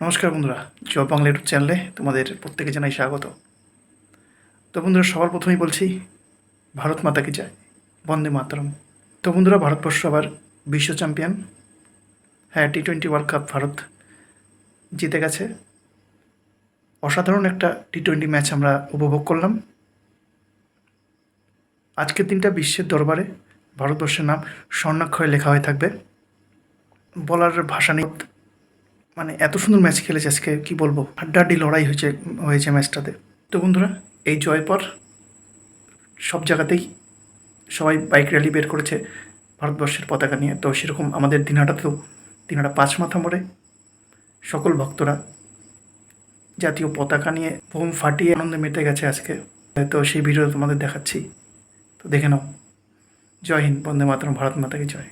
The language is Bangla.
নমস্কার বন্ধুরা জব বাংলা ইউটিউব চ্যানেলে তোমাদের প্রত্যেকে জানাই স্বাগত। তো বন্ধুরা, সবার প্রথমেই বলছি, ভারত মাতা কি যায় বন্দে মাতরম। তো বন্ধুরা, ভারতবর্ষ আবার বিশ্ব চ্যাম্পিয়ন। হ্যাঁ T twenty world cup Bharat জিতে গেছে। অসাধারণ একটা টি টোয়েন্টি ম্যাচ আমরা উপভোগ করলাম। আজকের দিনটা বিশ্বের দরবারে ভারতবর্ষের নাম স্বর্ণাক্ষরে লেখা হয়ে থাকবে। বলার ভাষা নেই। মানে এত সুন্দর ম্যাচ খেলেছে আজকে, কি বলব? হাড্ডাহাড্ডি লড়াই হয়েছে হয়েছে ম্যাচটাতে তো বন্ধুরা, এই জয়ের পর সব জায়গাতেই সবাই বাইক র্যালি বের করেছে ভারতবর্ষের পতাকা নিয়ে। তো সেরকম আমাদের দিনহাটাতেও দিনহাটা পাঁচ মাথা মোড়ে সকল ভক্তরা জাতীয় পতাকা নিয়ে বোম ফাটিয়ে আনন্দে মেতে গেছে আজকে। তো সেই ভিডিও তোমাদের দেখাচ্ছি। তো দেখে নাও। জয় হিন্দ, বন্দে মাতরম, ভারত মাতাকে জয়।